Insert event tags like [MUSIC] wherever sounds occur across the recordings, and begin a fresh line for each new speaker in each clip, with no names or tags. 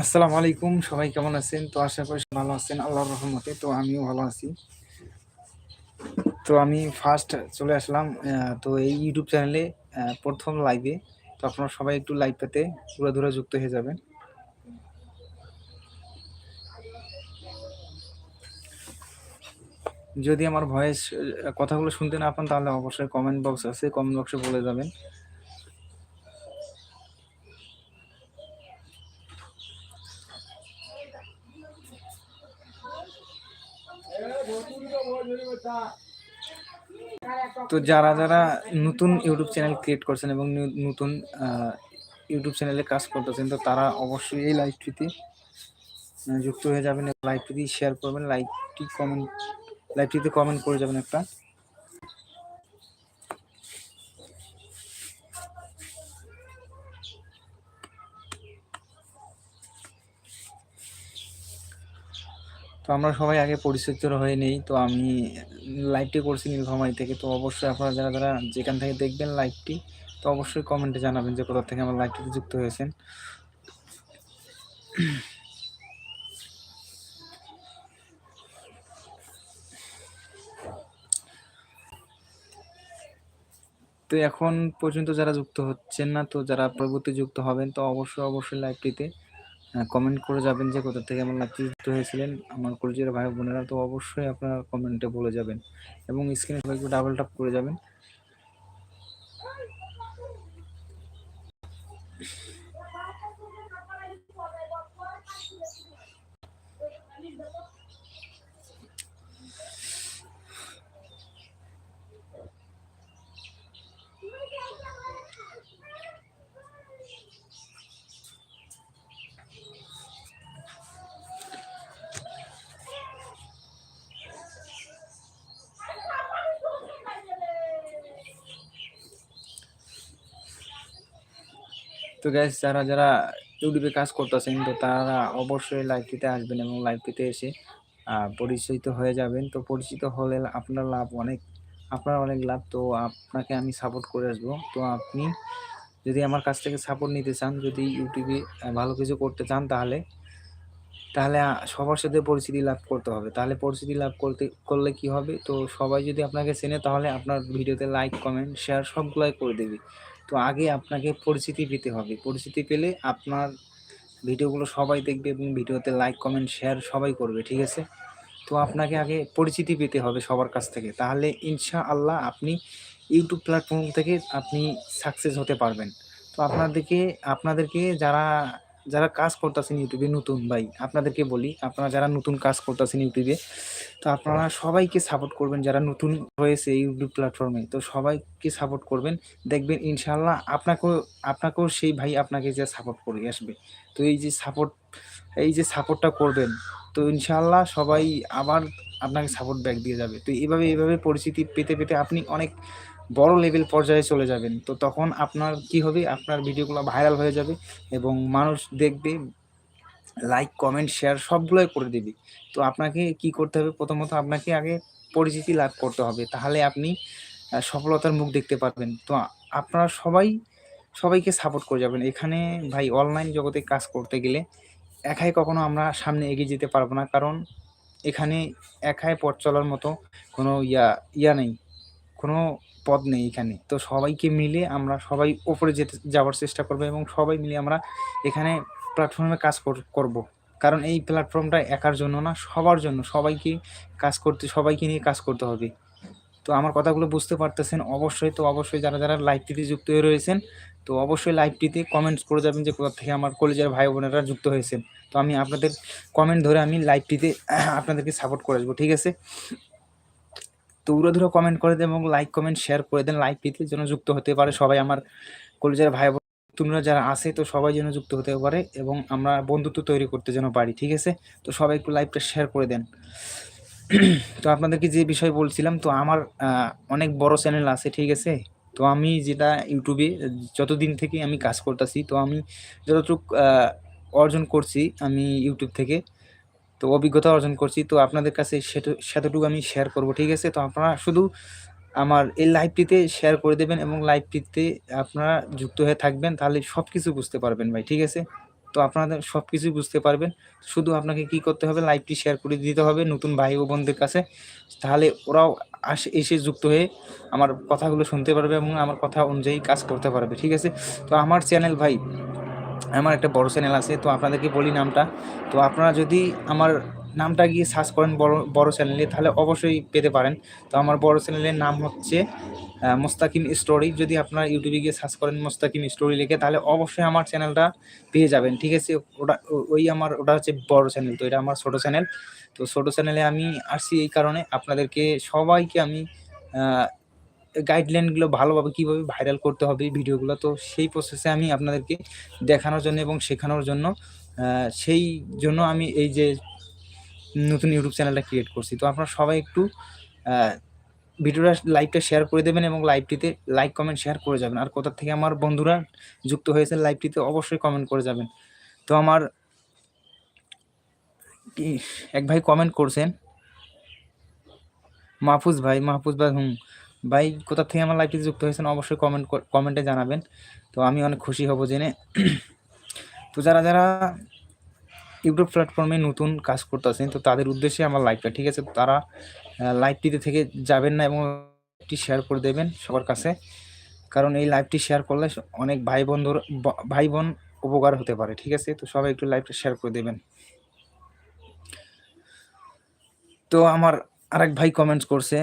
আসসালামু আলাইকুম, সবাই কেমন আছেন? তো আশা করি ভালো আছেন, আল্লাহর রহমতে। তো আমিও ভালো আছি। তো আমি ফার্স্ট চলে আসলাম তো এই ইউটিউব চ্যানেলে প্রথম লাইভে তো আপনারা সবাই একটু লাইভ পেতে ধরে যুক্ত হয়ে যাবেন। যদি আমার ভয়েস কথাগুলো শুনতে না পান, তাহলে অবশ্যই কমেন্ট বক্স আছে কমেন্ট বক্সে বলে যাবেন। তো যারা যারা নতুন ইউটিউব চ্যানেল ক্রিয়েট করছেন এবং নতুন ইউটিউব চ্যানেলে কাজ করতেছেন, তো তারা অবশ্যই এই লাইভটিতে যুক্ত হয়ে যাবেন। লাইভটিতে শেয়ার করবেন লাইভটি কমেন্ট লাইভটিতে কমেন্ট করে যাবেন একটা। তো আমরা সবাই আগে পরিচিত হয়ে নেই। তো আমি লাইভটি করছি নীলফামারি থেকে। তো অবশ্যই আপনারা যারা যারা যেখান থেকে দেখবেন লাইভটি তো অবশ্যই কমেন্টে জানাবেন যে কোথা থেকে আমার লাইভটিতে যুক্ত হয়েছেন। তো এখন পর্যন্ত যারা যুক্ত হচ্ছেন না, তো যারা পরবর্তী যুক্ত হবেন, তো অবশ্যই অবশ্যই লাইভটিতে কমেন্ট করে যাবেন যে কোথা থেকে আমার লাইভটি যুক্ত হয়েছিলেন। আমার কলেজের ভাই বোনেরা তো অবশ্যই আপনারা কমেন্টে বলে যাবেন এবং স্ক্রিনে একটু ডাবল টাপ করে যাবেন। তো গ্যাস যারা যারা ইউটিউবে কাজ করতেছেন, তো তারা অবশ্যই লাইভটিতে আসবেন এবং লাইভটিতে এসে পরিচিত হয়ে যাবেন। তো পরিচিত হলে আপনার লাভ অনেক, আপনার অনেক লাভ। তো আপনাকে আমি সাপোর্ট করে আসব। তো আপনি যদি আমার কাছ থেকে সাপোর্ট নিতে চান, যদি ইউটিউবে ভালো কিছু করতে চান তাহলে তাহলে সবার সাথে পরিচিতি লাভ করতে হবে। তাহলে পরিচিতি লাভ করতে, করলে কি হবে? তো সবাই যদি আপনাকে চেনে, তাহলে আপনার ভিডিওতে লাইক কমেন্ট শেয়ার সবগুলাই করে দেবে। তো আগে আপনাকে পরিচিতি পেতে হবে। পরিচিতি পেলে আপনার ভিডিওগুলো সবাই দেখবে এবং ভিডিওতে লাইক কমেন্ট শেয়ার সবাই করবে, ঠিক আছে? তো আপনাকে আগে পরিচিতি পেতে হবে সবার কাছ থেকে। তাহলে ইনশা আল্লাহ আপনি ইউটিউব প্ল্যাটফর্ম থেকে আপনি সাকসেস হতে পারবেন। তো আপনাদেরকে আপনাদেরকে যারা যারা কাজ করতেছেন ইউটিউবে, নতুন ভাই, আপনাদেরকে বলি, আপনারা যারা নতুন কাজ করতেছেন ইউটিউবে, তো আপনারা সবাইকে সাপোর্ট করবেন যারা নতুন হয়েছে ইউটিউব প্ল্যাটফর্মে তো সবাইকে সাপোর্ট করবেন, দেখবেন ইনশাল্লাহ আপনাকেও আপনাকেও সেই ভাই আপনাকে যে সাপোর্ট করে আসবে। তো এই যে সাপোর্ট এই যে সাপোর্টটা করবেন, তো ইনশাল্লাহ সবাই আবার আপনাকে সাপোর্ট ব্যাক দিয়ে যাবে। তো এইভাবে এইভাবে পরিচিতি পেতে পেতে আপনি অনেক বড় লেভেল পর্যায়ে চলে যাবেন। তো তখন আপনার কি হবে? আপনার ভিডিওগুলো ভাইরাল হয়ে যাবে এবং মানুষ দেখবে লাইক কমেন্ট শেয়ার সবগুলোই করে দেবে। তো আপনাকে কি করতে হবে? প্রথমত আপনাকে আগে পরিচিতি লাভ করতে হবে। তাহলে আপনি সফলতার মুখ দেখতে পারবেন। তো আপনারা সবাই, সবাইকে সাপোর্ট করে যাবেন। এখানে ভাই অনলাইন জগতে কাজ করতে গেলে একাই কখনো আমরা সামনে এগিয়ে যেতে পারব না। কারণ এখানে একাই পথ চলার মতো কোনো ইয়া ইয়া নেই। কোনো পদ নেই এখানে। তো সবাইকে মিলে আমরা সবাই ওপরে যেতে, যাওয়ার চেষ্টা করব এবং সবাই মিলে আমরা এখানে প্ল্যাটফর্মে কাজ কর- করব। কারণ এই প্ল্যাটফর্মটা একার জন্য না, সবার জন্য। সবাইকে কাজ করতে, সবাইকে নিয়ে কাজ করতে হবে। তো আমার কথাগুলো বুঝতে পারতেছেন। অবশ্যই, তো অবশ্যই যারা যারা লাইভটিতে যুক্ত হয়ে রয়েছেন, তো অবশ্যই লাইভটিতে কমেন্টস করে যাবেন যে কোথা থেকে আমার কলেজের ভাই বোনেরা যুক্ত হয়েছেন। তো আমি আপনাদের কমেন্ট ধরে আমি লাইভটিতে আপনাদেরকে সাপোর্ট করে আসব, ঠিক আছে? তো উড়ো কমেন্ট করে দেন এবং লাইক কমেন্ট শেয়ার করে দেন। লাইক লাইভটিতে যেন যুক্ত হতে পারে সবাই আমার কলেজের ভাই তোমরা যারা আছে তো সবাই যেন যুক্ত হতে পারে এবং আমরা বন্ধুত্ব তৈরি করতে যেন পারি, ঠিক আছে? তো সবাই একটু লাইভটা শেয়ার করে দেন। [CLEARS THROAT] তো আপনাদেরকে যে বিষয় বলছিলাম, তো আমার অনেক বড় চ্যানেল আছে, ঠিক আছে? তো আমি যেটা ইউটিউবে যতদিন থেকে আমি কাজ করতেছি, তো আমি যতটুক অর্জন করছি আমি ইউটিউব থেকে তো অভিজ্ঞতা অর্জন করছি। তো আপনাদের কাছে সেতটুকু আমি শেয়ার করব, ঠিক আছে? তো আপনারা শুধু আমার এই লাইভটিতে শেয়ার করে দেবেন এবং লাইভটিতে আপনারা যুক্ত হয়ে থাকবেন, তাহলে সব কিছু বুঝতে পারবেন ভাই, ঠিক আছে? তো আপনাদের সব কিছুই বুঝতে পারবেন। শুধু আপনাকে কি করতে হবে লাইভটি শেয়ার করে দিতে হবে নতুন ভাই ও বোনদের কাছে, তাহলে ওরাও আসে, এসে যুক্ত হয়ে আমার কথাগুলো শুনতে পারবে এবং আমার কথা অনুযায়ী কাজ করতে পারবে, ঠিক আছে? তো আমার চ্যানেল ভাই আমার একটা বড় চ্যানেল আছে, তো আপনাদেরকে বলি নামটা। তো আপনারা যদি আমার নামটা গিয়ে সার্চ করেন বড় বড় চ্যানেলে তাহলে অবশ্যই পেতে পারেন। তো আমার বড় চ্যানেলের নাম হচ্ছে মোস্তাকিম স্টোরি যদি আপনারা ইউটিউবে গিয়ে সার্চ করেন মোস্তাকিম স্টোরি লিখে, তাহলে অবশ্যই আমার চ্যানেলটা পেয়ে যাবেন। ঠিক আছে? ওটা, ওই আমার, ওটা হচ্ছে বড় চ্যানেল তো এটা আমার ছোট চ্যানেল তো ছোট চ্যানেলে আমি আসছি এই কারণে। আপনাদেরকে সবাইকে আমি গাইডলাইনগুলো ভালোভাবে কীভাবে ভাইরাল করতে হবে ভিডিওগুলো তো সেই প্রসেসে আমি আপনাদেরকে দেখানোর জন্য এবং শেখানোর জন্য সেই জন্য আমি এই যে নতুন ইউটিউব চ্যানেলটা ক্রিয়েট করছি। তো আপনারা সবাই একটু ভিডিওটা লাইভটা শেয়ার করে দেবেন এবং লাইভটিতে লাইক কমেন্ট শেয়ার করে যাবেন। আর কোথা থেকে আমার বন্ধুরা যুক্ত হয়েছে লাইভটিতে অবশ্যই কমেন্ট করে যাবেন। তো আমার এক ভাই কমেন্ট করছেন। মাহফুজ ভাই মাহফুজ ভাই, হুম। ভাই, কোথা থেকে আমার লাইভটিতে যুক্ত হয়েছেন অবশ্যই কমেন্ট কমেন্টে জানাবেন। তো আমি অনেক খুশি হব জেনে। তো যারা যারা ইউটিউব প্ল্যাটফর্মে নতুন কাজ করতেছেন, তো তাদের উদ্দেশ্যে আমার লাইভটা ঠিক আছে? তারা লাইভটিতে থেকে যাবেন না এবং লাইভটি শেয়ার করে দেবেন সবার কাছে। কারণ এই লাইভটি শেয়ার করলে অনেক ভাই বন্ধুর ভাই বোন উপকার হতে পারে, ঠিক আছে? তো সবাই একটু লাইভটা শেয়ার করে দেবেন। তো আমার আরেক ভাই কমেন্টস করছে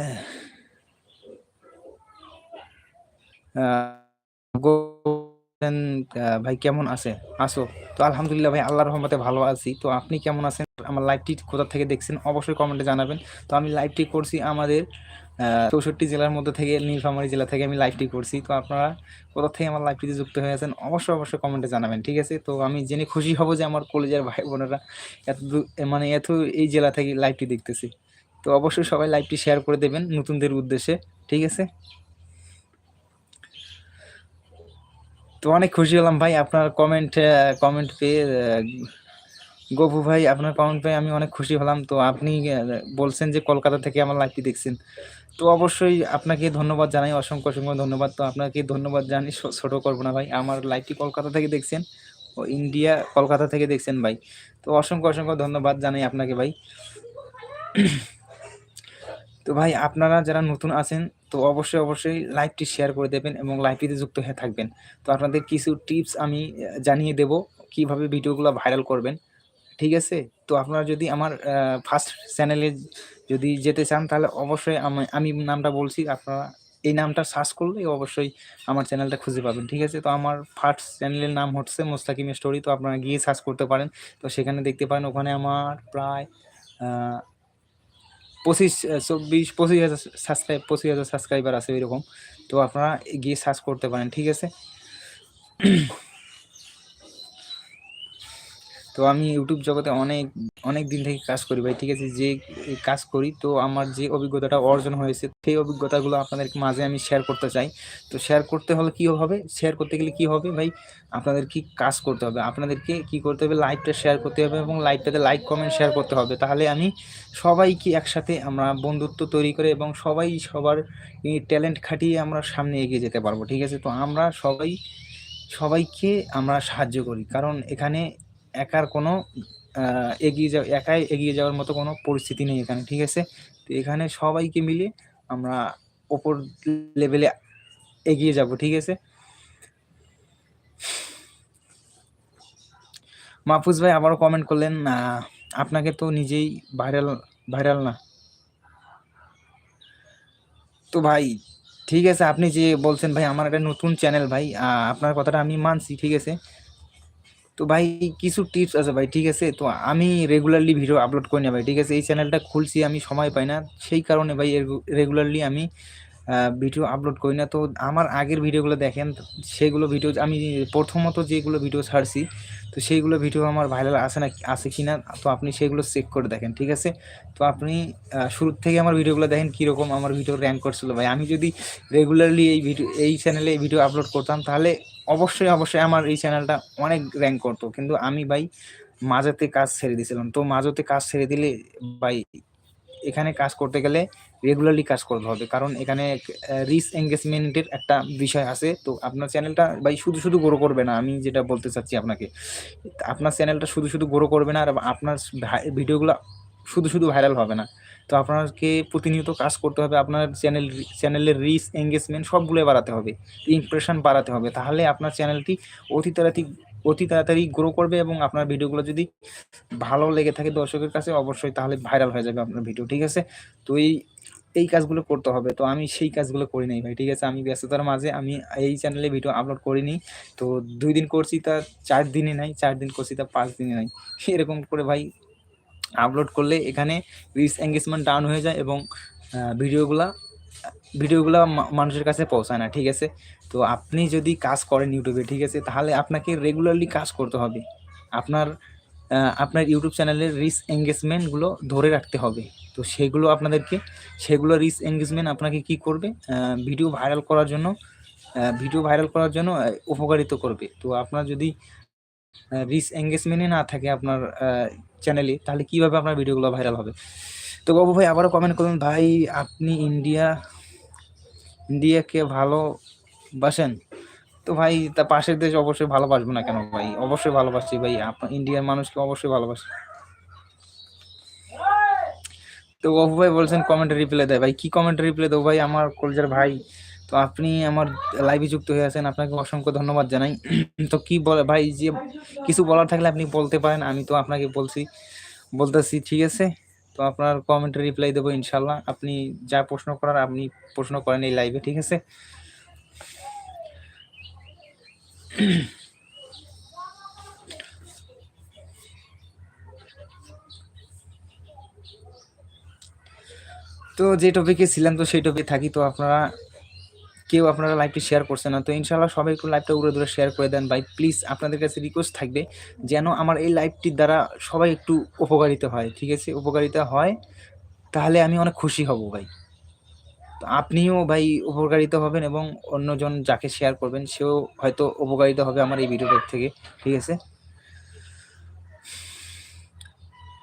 ভাই কেমন আছে। আসো তো আলহামদুলিল্লাহ ভাই আল্লাহ রহমতে ভালো আছি। তো আপনি কেমন আছেন? আমার লাইভটি কোথা থেকে দেখছেন? অবশ্যই কমেন্টে জানাবেন। তো আমি লাইভটি করছি আমাদের চৌষট্টি জেলার মধ্যে থেকে নীলফামারী জেলা থেকে আমি লাইভটি করছি। তো আপনারা কোথা থেকে আমার লাইভটিতে যুক্ত হয়ে আছেন, অবশ্যই অবশ্যই কমেন্টে জানাবেন, ঠিক আছে? তো আমি জেনে খুশি হব যে আমার কলেজের ভাই বোনেরা এত মানে এত এই জেলা থেকে লাইভটি দেখতেছি। তো অবশ্যই সবাই লাইভটি শেয়ার করে দেবেন নতুনদের উদ্দেশ্যে, ঠিক আছে? তো অনেক খুশি হলাম ভাই আপনার কমেন্ট কমেন্ট পেয়ে গপু ভাই আপনার কমেন্ট পেয়ে আমি অনেক খুশি হলাম। তো আপনি বলছেন যে কলকাতা থেকে আমার লাইভটি দেখছেন। তো অবশ্যই আপনাকে ধন্যবাদ জানাই, অসংখ্য অসংখ্য ধন্যবাদ। তো আপনাকে ধন্যবাদ জানি ছোট করব না ভাই, আমার লাইভটি কলকাতা থেকে দেখছেন ও ইন্ডিয়া কলকাতা থেকে দেখছেন ভাই। তো অসংখ্য অসংখ্য ধন্যবাদ জানাই আপনাকে ভাই। তো ভাই আপনারা যারা নতুন আছেন তো অবশ্যই অবশ্যই লাইভটি শেয়ার করে দেবেন এবং লাইভটিতে যুক্ত হয়ে থাকবেন। তো আপনাদের কিছু টিপস আমি জানিয়ে দেব কীভাবে ভিডিওগুলো ভাইরাল করবেন। ঠিক আছে? তো আপনারা যদি আমার ফার্স্ট চ্যানেলে যদি যেতে চান, তাহলে অবশ্যই আমি আমি নামটা বলছি, আপনারা এই নামটা সার্চ করলে অবশ্যই আমার চ্যানেলটা খুঁজে পাবেন। ঠিক আছে? তো আমার ফার্স্ট চ্যানেলের নাম হচ্ছে মোস্তাকিম স্টোরি তো আপনারা গিয়ে সার্চ করতে পারেন। তো সেখানে দেখতে পারেন, ওখানে আমার প্রায় পঁচিশ চব্বিশ, পঁচিশ হাজার সাবস্ক্রাইব পঁচিশ হাজার সাবস্ক্রাইবার আছে এরকম। তো আপনারা গিয়ে সার্চ করতে পারেন, ঠিক আছে? তো আমি ইউটিউব জগতে অনেক অনেক দিন থেকে কাজ করি ভাই, ঠিক আছে? যে কাজ করি, তো আমার যে অভিজ্ঞতাটা অর্জন হয়েছে, সেই অভিজ্ঞতাগুলো আপনাদের মাঝে আমি শেয়ার করতে চাই। তো শেয়ার করতে হলে কি হবে? শেয়ার করতে গেলে কি হবে ভাই? আপনাদের কি কাজ করতে হবে? আপনাদেরকে কি করতে হবে? লাইভটা শেয়ার করতে হবে এবং লাইভটাতে লাইক কমেন্ট শেয়ার করতে হবে। তাহলে আমি সবাইকে একসাথে আমরা বন্ধুত্ব তৈরি করে এবং সবাই সবার ট্যালেন্ট খাটিয়ে আমরা সামনে এগিয়ে যেতে পারব, ঠিক আছে? তো আমরা সবাই, সবাইকে আমরা সাহায্য করি। কারণ এখানে একার কোনো এগিয়ে যাওয়া একাই এগিয়ে যাওয়ার মতো কোনো পরিস্থিতি নেই এখানে, ঠিক আছে? তো এখানে সবাইকে মিলে আমরা ওপর লেভেলে এগিয়ে যাব, ঠিক আছে? মাহফুজ ভাই আবারও কমেন্ট করলেন আপনাকে তো নিজেই ভাইরাল ভাইরাল না। তো ভাই, ঠিক আছে, আপনি যে বলছেন, ভাই, আমার একটা নতুন চ্যানেল ভাই আপনার কথাটা আমি মানছি, ঠিক আছে? তো ভাই কিছু টিপস আছে ভাই, ঠিক আছে? তো আমি রেগুলারলি ভিডিও আপলোড করি না ভাই, ঠিক আছে? এই চ্যানেলটা খুলছি, আমি সময় পাই না। সেই কারণে ভাই রেগুলারলি আমি ভিডিও আপলোড করি না। তো আমার আগের ভিডিওগুলো দেখেন, সেগুলো ভিডিও আমি প্রথমত যেগুলো ভিডিও ছাড়ছি, তো সেইগুলো ভিডিও আমার ভাইরাল আসে না, আসে কি না তো আপনি সেগুলো চেক করে দেখেন, ঠিক আছে? তো আপনি শুরুর থেকে আমার ভিডিওগুলো দেখেন কীরকম আমার ভিডিও র্যাঙ্ক করছিল ভাই। আমি যদি রেগুলারলি এই ভিডিও এই চ্যানেলে এই ভিডিও আপলোড করতাম, তাহলে অবশ্যই অবশ্যই আমার এই চ্যানেলটা অনেক র্যাঙ্ক করতো। কিন্তু আমি ভাই মাঝেতে কাজ ছেড়ে দিয়েছিলাম। তো মাঝতে কাজ ছেড়ে দিলে ভাই এখানে কাজ করতে গেলে রেগুলারলি কাজ করতে হবে। কারণ এখানে রিস এঙ্গেজমেন্টের একটা বিষয় আছে। তো আপনার চ্যানেলটা ভাই শুধু শুধু গ্রো করবে না। আমি যেটা বলতে চাচ্ছি আপনাকে, আপনার চ্যানেলটা শুধু শুধু গ্রো করবে না। আর আপনার ভিডিওগুলো শুধু শুধু ভাইরাল হবে না। তো আপনাকে প্রতিনিয়ত কাজ করতে হবে, আপনার চ্যানেল চ্যানেলের রিচ এঙ্গেজমেন্ট সবগুলো বাড়াতে হবে ইমপ্রেশন বাড়াতে হবে। তাহলে আপনার চ্যানেলটি অতি তাড়াতাড়ি অতি তাড়াতাড়ি গ্রো করবে এবং আপনার ভিডিওগুলো যদি ভালো লেগে থাকে দর্শকের কাছে, অবশ্যই তাহলে ভাইরাল হয়ে যাবে আপনার ভিডিও ঠিক আছে? তো এই এই কাজগুলো করতে হবে। তো আমি সেই কাজগুলো করি নাই ভাই, ঠিক আছে? আমি ব্যস্ততার মাঝে আমি এই চ্যানেলে ভিডিও আপলোড করিনি। তো দুই দিন করছি তা, চার দিনে নাই, চার দিন করছি তা, পাঁচ দিনে নাই। এরকম করে ভাই আপলোড করলে এখানে রিচ এঙ্গেজমেন্ট ডাউন হয়ে যায় এবং ভিডিওগুলা ভিডিওগুলো মানুষের কাছে পৌঁছায় না, ঠিক আছে? তো আপনি যদি কাজ করেন ইউটিউবে, ঠিক আছে? তাহলে আপনাকে রেগুলারলি কাজ করতে হবে। আপনার আপনার ইউটিউব চ্যানেলের রিচ এঙ্গেজমেন্টগুলো ধরে রাখতে হবে। তো সেগুলো আপনাদেরকে, সেগুলো রিচ এঙ্গেজমেন্ট আপনাকে কি করবে? ভিডিও ভাইরাল করার জন্য ভিডিও ভাইরাল করার জন্য উপকারিত করবে। তো আপনার যদি রিচ এঙ্গেজমেন্টে না থাকে আপনার চ্যানেলে তাহলে কীভাবে আপনার ভিডিওগুলো ভাইরাল হবে? তো বাবু ভাই, আবারও কমেন্ট করুন। ভাই, আপনি ইন্ডিয়া ইন্ডিয়াকে ভালোবাসেন তো ভাই, তা পাশের দেশ অবশ্যই ভালোবাসবো না কেন ভাই? অবশ্যই ভালোবাসছি ভাই। আপনার ইন্ডিয়ার মানুষকে অবশ্যই ভালোবাসি তো বাবু ভাই বলছেন কমেন্টে রিপ্লাই দেয়। ভাই, কি কমেন্টে রিপ্লাই দেবো ভাই? আমার কলজার ভাই তো আপনি আমার লাইভে যুক্ত হয়ে আছেন। আপনাকে অসংখ্য ধন্যবাদ জানাই। তো কি বলে, ভাই, যে কিছু বলার থাকলে আপনি বলতে পারেন, আমি তো আপনাকে বলছি। বলতেছি, ঠিক আছে? তো আপনার কমেন্টে রিপ্লাই দেবো ইনশাল্লাহ আপনি যা প্রশ্ন করার, আপনি প্রশ্ন করেন এই লাইভে ঠিক আছে? তো যে টপিকে ছিলাম, তো সেই টপিকে থাকি। তো আপনারা কেউ আপনারা লাইভটি শেয়ার করছে না। তো ইনশাল্লাহ সবাই একটু লাইভটা উড়ে দূরে শেয়ার করে দেন ভাই। প্লিজ আপনাদের কাছে রিকোয়েস্ট থাকবে যেন আমার এই লাইভটির দ্বারা সবাই একটু উপকারিতা হয়, ঠিক আছে? উপকারিতা হয়, তাহলে আমি অনেক খুশি হব ভাই। তো আপনিও ভাই উপকারিত হবেন এবং অন্যজন যাকে শেয়ার করবেন, সেও হয়তো উপকারিত হবে আমার এই ভিডিওটার থেকে, ঠিক আছে?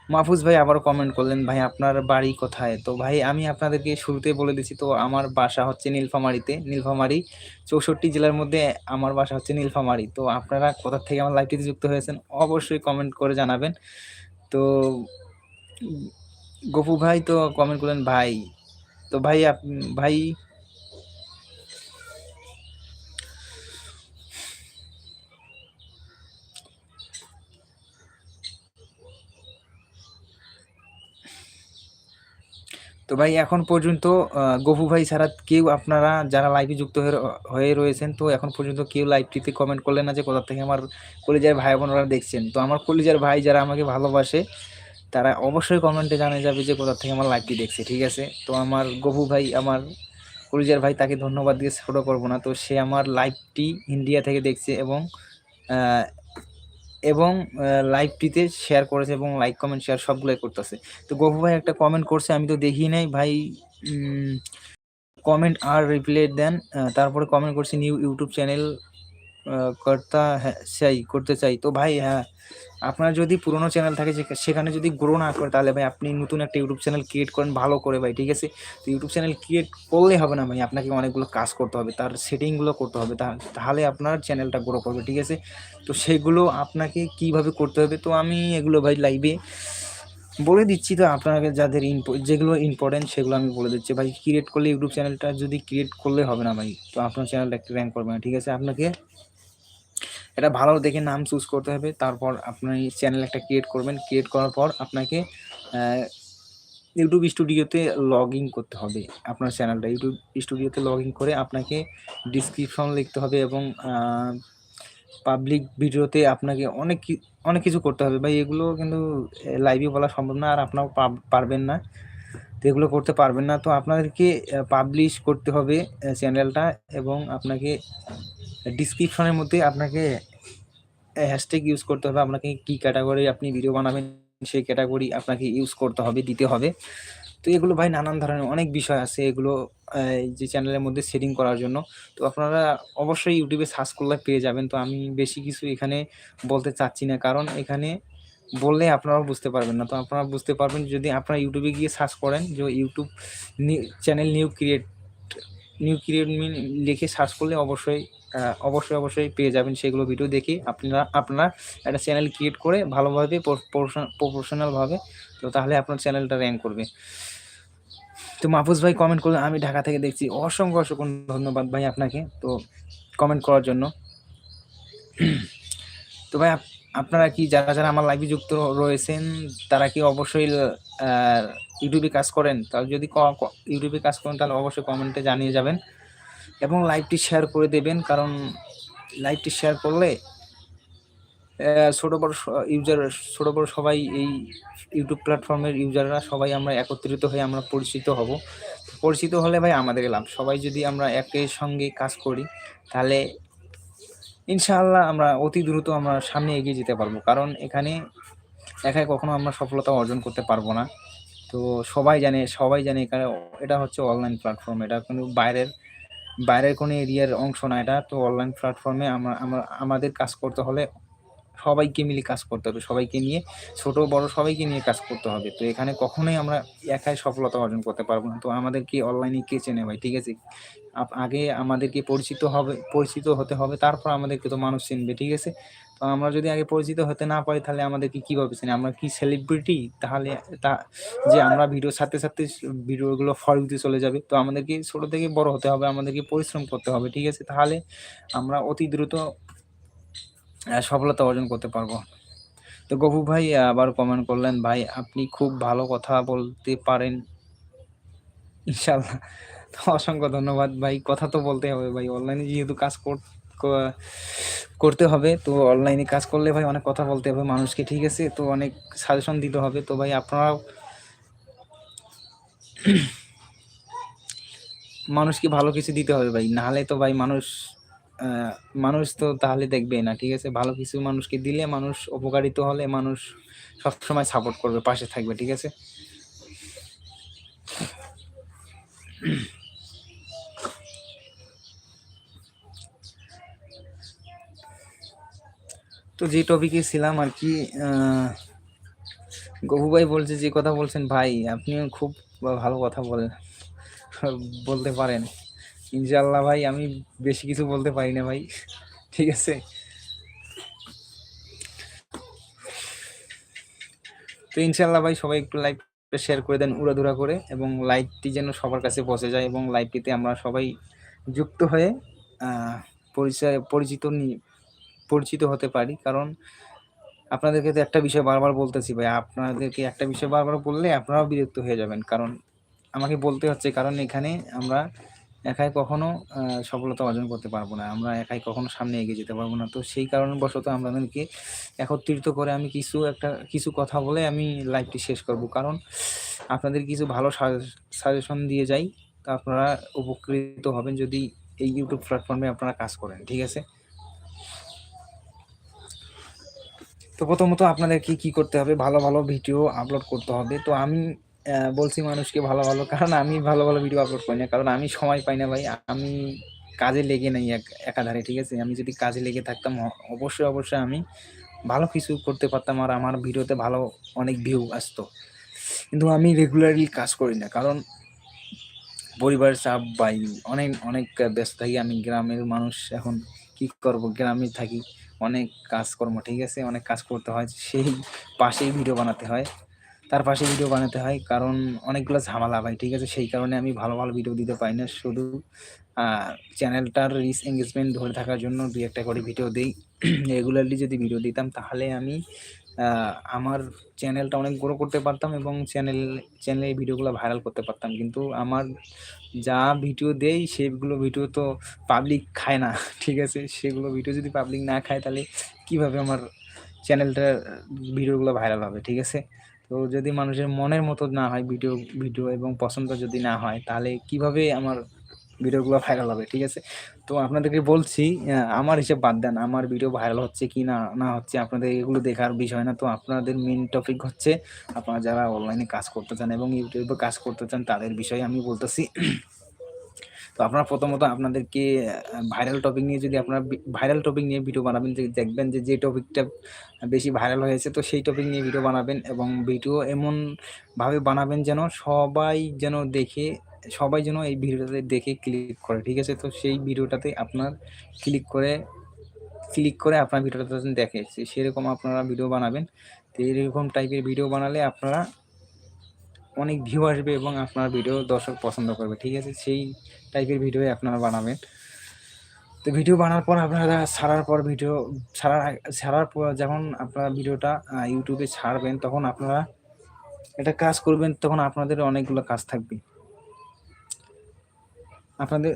মাহফুজ ভাই আবারও কমেন্ট করলেন, ভাই, আপনার বাড়ি কোথায়? তো ভাই, আমি আপনাদেরকে শুরুতে বলে দিচ্ছি তো আমার বাসা হচ্ছে নীলফামারিতে, নীলফামারি চৌষট্টি জেলার মধ্যে আমার বাসা হচ্ছে নীলফামারি। তো আপনারা কোথা থেকে আমার লাইভটিতে যুক্ত হয়েছেন অবশ্যই কমেন্ট করে জানাবেন। তো গপু ভাই তো কমেন্ট করলেন, ভাই, তো ভাই ভাই তো ভাই, এখন পর্যন্ত গফু ভাই ছাড়া কেউ আপনারা যারা লাইভে যুক্ত হয়ে রয়েছেন, তো এখন পর্যন্ত কেউ লাইভটিতে কমেন্ট করলেন না যে কোথা থেকে আমার কলিজার ভাই বোনরা দেখছেন। তো আমার কলিজার ভাই যারা আমাকে ভালোবাসে, তারা অবশ্যই কমেন্টে জানা যাবে যে কোথা থেকে আমার লাইভটি দেখছে, ঠিক আছে? তো আমার গফু ভাই, আমার কলিজার ভাই তাকে ধন্যবাদ দিয়ে ছোটো করব না। তো সে আমার লাইভটি ইন্ডিয়া থেকে দেখছে এবং এবং লাইভটিতে শেয়ার করেছে এবং লাইক কমেন্ট শেয়ার সবগুলোই করতেছে। তো গফু ভাই একটা কমেন্ট করছে, আমি তো দেখি নাই, ভাই কমেন্ট আর রিপ্লে দেন তারপরে কমেন্ট করছি নিউ ইউটিউব চ্যানেল করতে চাই করতে চাই। তো ভাই হ্যাঁ আপনার যদি পুরোনো চ্যানেল থাকে সেখানে যদি গ্রো না করে, তাহলে ভাই আপনি নতুন একটা ইউটিউব চ্যানেল ক্রিয়েট করেন ভালো করে ভাই, ঠিক আছে? তো ইউটিউব চ্যানেল ক্রিয়েট করলে হবে না ভাই, আপনাকে অনেকগুলো কাজ করতে হবে, তার সেটিংগুলো করতে হবে তাহলে আপনার চ্যানেলটা গ্রো করবে, ঠিক আছে? তো সেগুলো আপনাকে কীভাবে করতে হবে, তো আমি এগুলো ভাই লাইভে বলে দিচ্ছি, তো আপনাকে যাদের যেগুলো ইম্পর্টেন্ট সেগুলো আমি বলে দিচ্ছি। ভাই ক্রিয়েট করলে ইউটিউব চ্যানেলটা যদি ক্রিয়েট করলে হবে না ভাই, তো আপনার চ্যানেলটা একটু র্যাঙ্ক করবে না, ঠিক আছে? আপনাকে এটা ভালো দেখে নাম চুজ করতে হবে। তারপর আপনি চ্যানেল একটা ক্রিয়েট করবেন। ক্রিয়েট করার পর আপনাকে ইউটিউব স্টুডিওতে লগ ইন করতে হবে। আপনার চ্যানেলটা ইউটিউব স্টুডিওতে লগ ইন করে আপনাকে ডিসক্রিপশন লিখতে হবে এবং পাবলিক ভিডিওতে আপনাকে অনেক অনেক কিছু করতে হবে। ভাই, এগুলো কিন্তু লাইভে বলা সম্ভব না। আর আপনাও পারবেন না। তো এগুলো করতে পারবেন না। তো আপনাদেরকে পাবলিশ করতে হবে চ্যানেলটা এবং আপনাকে ডিসক্রিপশনের মধ্যে আপনাকে হ্যাশট্যাগ ইউজ করতে হবে। আপনাকে কি ক্যাটাগরি আপনি ভিডিও বানাবেন, সেই ক্যাটাগরি আপনাকে ইউজ করতে হবে, দিতে হবে। তো এগুলো ভাই নানান ধরনের অনেক বিষয় আছে এগুলো যে চ্যানেলের মধ্যে সেটিং করার জন্য। তো আপনারা অবশ্যই ইউটিউবে সার্চ করলে পেয়ে যাবেন। তো আমি বেশি কিছু এখানে বলতে চাচ্ছি না। কারণ এখানে বললে আপনারাও বুঝতে পারবেন না। তো আপনারা বুঝতে পারবেন যদি আপনারা ইউটিউবে গিয়ে সার্চ করেন যে YouTube channel new create new create mean লিখে সার্চ করলে অবশ্যই অবশ্যই অবশ্যই পেয়ে যাবেন সেগুলো ভিডিও দেখে। আপনারা আপনারা একটা চ্যানেল ক্রিয়েট করে ভালোভাবে প্রফেশনালভাবে তো তাহলে আপনার চ্যানেলটা র্যাঙ্ক করবে। তো মাহফুজ ভাই কমেন্ট করলেন, আমি ঢাকা থেকে দেখছি। অসংখ্য অসংখ্য ধন্যবাদ ভাই আপনাকে। তো কমেন্ট করার জন্য। তো ভাই আপনারা কি, যারা যারা আমার লাইভে যুক্ত রয়েছেন, তারা কি অবশ্যই ইউটিউবে কাজ করেন? তাহলে যদি ইউটিউবে কাজ করেন, তাহলে অবশ্যই কমেন্টে জানিয়ে যাবেন। এবং লাইভটি শেয়ার করে দেবেন, কারণ লাইভটি শেয়ার করলে ছোট বড় ইউজার ছোট বড় সবাই এই ইউটিউব প্ল্যাটফর্মের ইউজাররা সবাই আমরা একত্রিত হয়ে আমরা পরিচিত হব। পরিচিত হলে ভাই আমাদের লাভ। সবাই যদি আমরা একের সঙ্গে কাজ করি, তাহলে ইনশাআল্লাহ আমরা অতি দ্রুত আমরা সামনে এগিয়ে যেতে পারব। কারণ এখানে একাই কখনো আমরা সফলতা অর্জন করতে পারব না। তো সবাই জানে সবাই জানে এখানে এটা হচ্ছে অনলাইন প্ল্যাটফর্ম এটা কোনো বাইরের বাইরের কোনো এরিয়ার অংশ না এটা। তো অনলাইন প্ল্যাটফর্মে আমরা আমরা, আমাদের কাজ করতে হলে সবাইকে মিলে কাজ করতে হবে। সবাইকে নিয়ে, ছোট, বড় সবাইকে নিয়ে কাজ করতে হবে। তো এখানে কখনোই আমরা একাই সফলতা অর্জন করতে পারব না। তো আমাদেরকে অনলাইনে কে চেনে ভাই? ঠিক আছে? আগে আমাদেরকে পরিচিত হবে, পরিচিত হতে হবে, তারপর আমাদেরকে তো মানুষ চিনবে, ঠিক আছে? তো আমরা যদি আগে পরিচিত হতে না পারি, তাহলে আমাদেরকে কীভাবে চিনে আমরা কি সেলিব্রিটি তাহলে তা, যে আমরা ভিডিও সাথে সাথে ভিডিওগুলো ফল দিতে চলে যাবে, তো আমাদেরকে ছোট থেকে বড় হতে হবে, আমাদেরকে পরিশ্রম করতে হবে, ঠিক আছে? তাহলে আমরা অতি দ্রুত সফলতা অর্জন করতে পারব। তো গফু ভাই, আবার কমেন্ট করলেন, ভাই, আপনি খুব ভালো কথা বলতে পারেন। ইনশাল্লাহ অসংখ্য ধন্যবাদ ভাই। কথা তো বলতে হবে ভাই অনলাইনে যেহেতু কাজ কর- করতে হবে, তো অনলাইনে কাজ করলে ভাই অনেক কথা বলতে হবে মানুষকে, ঠিক আছে? তো অনেক সাজেশন দিতে হবে। তো ভাই আপনারাও মানুষকে ভালো কিছু দিতে হবে ভাই। নাহলে তো ভাই মানুষ মানুষ তো তাহলে দেখবে না, ঠিক আছে? ভালো কিছু মানুষকে দিলে মানুষ উপকারিত হলে মানুষ সবসময় সাপোর্ট করবে, পাশে থাকবে, ঠিক আছে? তো যে টপিকে ছিলাম আর কি গভু ভাই বলছে, যে কথা বলছেন, ভাই আপনিও খুব ভালো কথা বলেন বলতে পারেন। ইনশাল্লাহ ভাই, আমি বেশি কিছু বলতে পারি না ভাই। ঠিক আছে? তো ইনশাল্লাহ ভাই, সবাই একটু লাইভ শেয়ার করে দেন উড়াধুরা করে এবং লাইভটি যেন সবার কাছে পৌঁছে যায় এবং লাইভটিতে আমরা সবাই যুক্ত হয়ে পরিচয়, পরিচিত পরিচিত হতে পারি, কারণ আপনাদেরকে তো একটা বিষয় বারবার বলতেছি ভাই, আপনাদেরকে একটা বিষয় বারবার বললে আপনারাও বিরক্ত হয়ে যাবেন। কারণ আমাকে বলতে হচ্ছে, কারণ এখানে আমরা একাই কখনো সফলতা অর্জন করতে পারব না, আমরা একাই কখনো সামনে এগিয়ে যেতে পারব না। তো সেই কারণবশত আপনাদেরকে একত্রিত করে আমি কিছু একটা, কিছু কথা বলে আমি লাইভটি শেষ করব। কারণ আপনাদের কিছু ভালো সাজেশন দিয়ে যাই, তো আপনারা উপকৃত হবেন যদি এই ইউটিউব প্ল্যাটফর্মে আপনারা কাজ করেন, ঠিক আছে? তো প্রথমত আপনাদেরকে কি করতে হবে? ভালো ভালো ভিডিও আপলোড করতে হবে। তো আমি বলছি মানুষকে ভালো ভালো। কারণ আমি ভালো ভালো ভিডিও আপলোড করি না। কারণ আমি সময় পাই না ভাই। আমি কাজে লেগে নাই এক, একাধারে, ঠিক আছে? আমি যদি কাজে লেগে থাকতাম অবশ্যই অবশ্যই আমি ভালো কিছু করতে পারতাম আর আমার ভিডিওতে ভালো অনেক ভিউ আসতো। কিন্তু আমি রেগুলারলি কাজ করি না। কারণ পরিবারের চাপ বাই অনেক অনেক ব্যস্ত থাকি। আমি গ্রামের মানুষ এখন কি করব? গ্রামে থাকি। অনেক কাজকর্ম, ঠিক আছে? অনেক কাজ করতে হয়, সেই পাশেই ভিডিও বানাতে হয়। তার পাশে ভিডিও বানাতে হয়, কারণ অনেকগুলো ঝামেলা ভাই ঠিক আছে? সেই কারণে আমি ভালো ভালো ভিডিও দিতে পারি না। শুধু চ্যানেলটার রিস এঙ্গেজমেন্ট ধরে থাকার জন্য দুই একটা করে ভিডিও দিই। রেগুলারলি যদি ভিডিও দিতাম, তাহলে আমি আমার চ্যানেলটা অনেক গ্রো করতে পারতাম এবং চ্যানেল চ্যানেলে ভিডিওগুলো ভাইরাল করতে পারতাম। কিন্তু আমার যা ভিডিও দেই, সেগুলো ভিডিও তো পাবলিক খায় না, [LAUGHS] ঠিক আছে? সেগুলো ভিডিও যদি পাবলিক না খায়, তাহলে কীভাবে আমার চ্যানেলটার ভিডিওগুলো ভাইরাল হবে, ঠিক আছে? তো যদি মানুষের মনের মতো না হয় ভিডিও ভিডিও এবং পছন্দ যদি না হয়, তাহলে কীভাবে আমার ভিডিওগুলো ভাইরাল হবে, ঠিক আছে? তো আপনাদেরকে বলছি আমার হিসেব বাদ দেন, আমার ভিডিও ভাইরাল হচ্ছে কি না না হচ্ছে আপনাদের এগুলো দেখার বিষয় না। তো আপনাদের মেন টপিক হচ্ছে, আপনারা যারা অনলাইনে কাজ করতে চান এবং ইউটিউবে কাজ করতে চান, তাদের বিষয়ে আমি বলতেছি। তো আপনারা প্রথমত আপনাদেরকে ভাইরাল টপিক নিয়ে যদি আপনারা ভাইরাল টপিক নিয়ে ভিডিও বানাবেন দেখবেন যে যে টপিকটা বেশি ভাইরাল হয়েছে, তো সেই টপিক নিয়ে ভিডিও বানাবেন এবং ভিডিও এমনভাবে বানাবেন যেন সবাই যেন দেখে সবাই যেন এই ভিডিওটাতে দেখে ক্লিক করে, ঠিক আছে? তো সেই ভিডিওটাতে আপনার ক্লিক করে ক্লিক করে আপনার ভিডিওটা দেখে সেরকম আপনারা ভিডিও বানাবেন। তো এরকম টাইপের ভিডিও বানালে আপনারা অনেক ভিউ আসবে এবং আপনার ভিডিও দর্শক পছন্দ করবে, ঠিক আছে? সেই টাইপের ভিডিও আপনারা বানাবেন। তো ভিডিও বানার পর আপনারা ছাড়ার পর ভিডিও, ছাড়ার ছাড়ার পর যখন আপনারা ভিডিওটা ইউটিউবে ছাড়বেন, তখন আপনারা এটা কাজ করবেন, তখন আপনাদের অনেকগুলো কাজ থাকবে। আপনাদের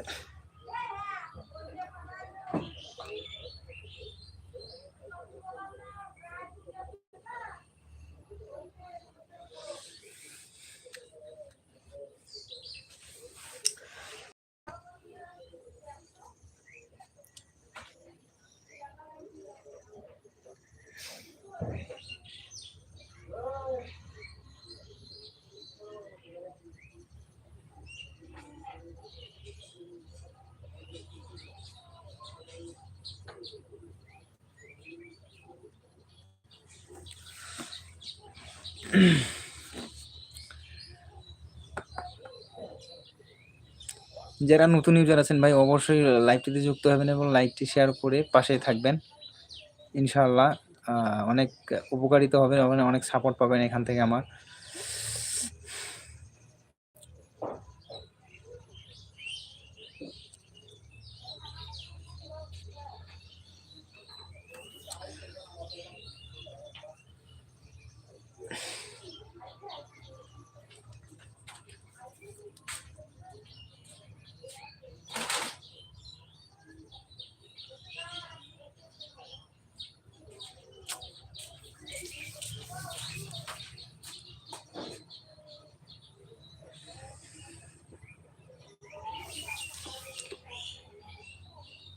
যারা নতুন ইউজার আছেন ভাই, অবশ্যই লাইভটিতে যুক্ত হবেন এবং লাইভটি শেয়ার করে পাশে থাকবেন। ইনশাল্লাহ অনেক উপকারিত হবে অনেক সাপোর্ট পাবেন এখান থেকে আমার।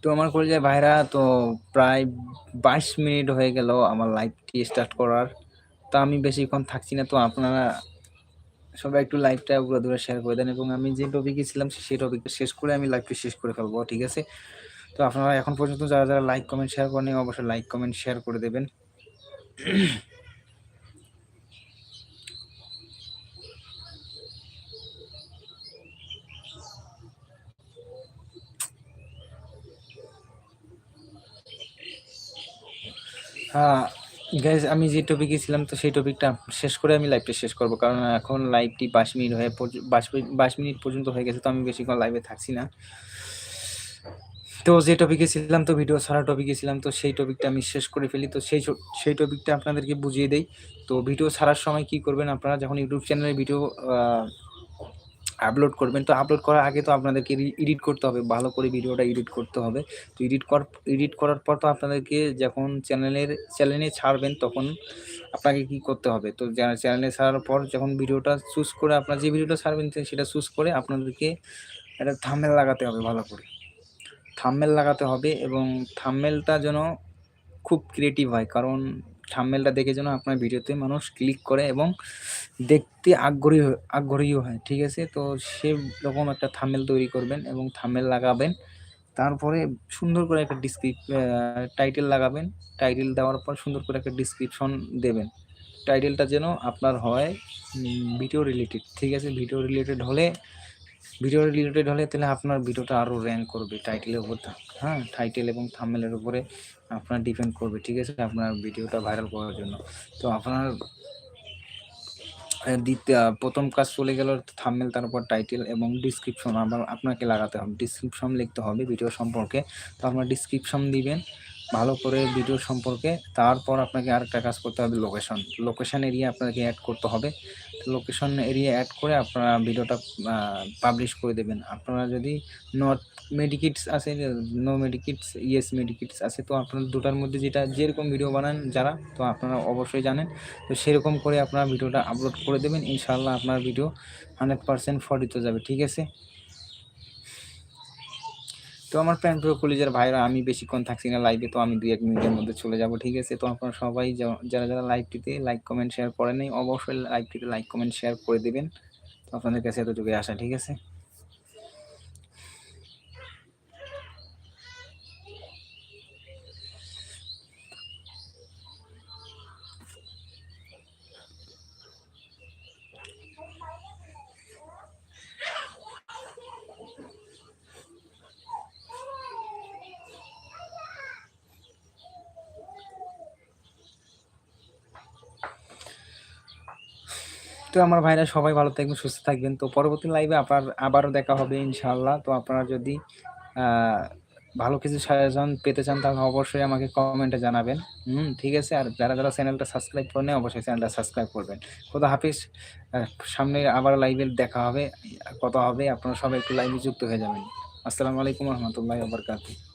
তো আমার কলেজের ভাইরা তো প্রায় বাইশ মিনিট হয়ে গেল আমার লাইভটি স্টার্ট করার। তো আমি বেশিক্ষণ থাকছি না, তো আপনারা সবাই একটু লাইভটা পুরো দূরে শেয়ার করে দেন এবং আমি যে টপিকে ছিলাম সেই টপিকটা শেষ করে আমি লাইভটি শেষ করে ফেলব, ঠিক আছে? তো আপনারা এখন পর্যন্ত যারা যারা লাইক কমেন্ট শেয়ার করেন অবশ্যই লাইক কমেন্ট শেয়ার করে দেবেন। গ্যাস আমি যে টপিকে ছিলাম, তো সেই টপিকটা শেষ করে আমি লাইভটা শেষ করব। কারণ এখন লাইভটি বাইশ মিনিট হয়ে বাইশ মিনিট পর্যন্ত হয়ে গেছে, তো আমি বেশিক্ষণ লাইভে থাকছি না। তো যে টপিকে ছিলাম, তো ভিডিও ছাড়া টপিকে ছিলাম, তো সেই টপিকটা আমি শেষ করে ফেলি। তো সেই সেই টপিকটা আপনাদেরকে বুঝিয়ে দেই। তো ভিডিও ছাড়ার সময় কি করবেন আপনারা? যখন ইউটিউব চ্যানেলে ভিডিও আপলোড করবেন। তো আপলোড করার আগে তো আপনাদেরকে এডিট করতে হবে। ভালো করে ভিডিওটা এডিট করতে হবে। তো এডিট কর এডিট করার পর তো আপনাদেরকে যখন চ্যানেলের, চ্যানেলে ছাড়বেন তখন আপনাকে কি করতে হবে? তো চ্যানেলে ছাড়ার পর যখন ভিডিওটা চুজ করে আপনার যে ভিডিওটা ছাড়বেন সেটা চুজ করে আপনাদেরকে একটা থামেল লাগাতে হবে ভালো করে। থামমেল লাগাতে হবে এবং থামমেলটা যেন খুব ক্রিয়েটিভ হয়। কারণ থামমেলটা দেখে যেন আপনার ভিডিওতে মানুষ ক্লিক করে এবং দেখতে আগ্রহী আগ্রহীও হয়, ঠিক আছে? তো সে রকম একটা থামেল তৈরি করবেন এবং থামেল লাগাবেন। তারপরে সুন্দর করে একটা ডিসক্রিপ টাইটেল লাগাবেন। টাইটেল দেওয়ার পর সুন্দর করে একটা ডিসক্রিপশন দেবেন। টাইটেলটা যেন আপনার হয় ভিডিও রিলেটেড, ঠিক আছে? ভিডিও রিলেটেড হলে, ভিডিও রিলেটেড হলে তাহলে আপনার ভিডিওটা আরও র্যাঙ্ক করবে টাইটেলের উপর হ্যাঁ? টাইটেল এবং থামমেলের উপরে আপনার ডিপেন্ড করবে, ঠিক আছে? আপনার ভিডিওটা ভাইরাল করার জন্য। তো আপনার দ্বিতীয় প্রথম কাজ চলে গেল থামমেল তারপর টাইটেল এবং ডিসক্রিপশন আবার আপনাকে লাগাতে হবে। ডিসক্রিপশন লিখতে হবে ভিডিও সম্পর্কে। তো আপনার ডিসক্রিপশন দিবেন, ভালো করে ভিডিও সম্পর্কে। তারপর আপনাকে আরেকটা কাজ করতে হবে লোকেশন লোকেশন এরিয়া আপনাকে অ্যাড করতে হবে। লোকেশন এরিয়া অ্যাড করে আপনারা ভিডিওটা পাবলিশ করে দেবেন। আপনারা যদি নট মেডিকিটস আছে নো মেডিকিটস ইয়েস মেডিকিটস আছে, তো আপনারা দুটার মধ্যে যেটা, যেরকম ভিডিও বানান যারা, তো আপনারা অবশ্যই জানেন। তো সেরকম করে আপনারা ভিডিওটা আপলোড করে দেবেন। ইনশাল্লাহ আপনার ভিডিও হান্ড্রেড পারসেন্ট ফরিত যাবে, ঠিক আছে? তো আমার প্যান প্রিয় কলেজের ভাইরা, আমি বেশিক্ষণ থাকছি না লাইভে তো আমি দুই এক মিনিটের মধ্যে চলে যাব, ঠিক আছে? তো আপনারা সবাই যারা যারা লাইভটিতে লাইক কমেন্ট শেয়ার করেন নাই, অবশ্যই লাইভটিতে লাইক কমেন্ট শেয়ার করে দেবেন। তো আপনাদের কাছে এতটুকু আসা ঠিক আছে? তো আমার ভাইরা সবাই ভালো থাকবেন, সুস্থ থাকবেন। তো পরবর্তী লাইভে আপনার আবারও দেখা হবে ইনশাআল্লাহ। তো আপনারা যদি ভালো কিছু সাজেশন পেতে চান তাহলে অবশ্যই আমাকে কমেন্টে জানাবেন। হুম, ঠিক আছে? আর যারা, যারা চ্যানেলটা সাবস্ক্রাইব করেন অবশ্যই চ্যানেলটা সাবস্ক্রাইব করবেন। খোদা হাফিজ সামনে আবার লাইভে দেখা হবে, কথা হবে। আপনারা সবাই একটু লাইভে যুক্ত হয়ে যাবেন। আসসালামু আলাইকুম রাহমাতুল্লাহি ওয়া বারাকাতুহু।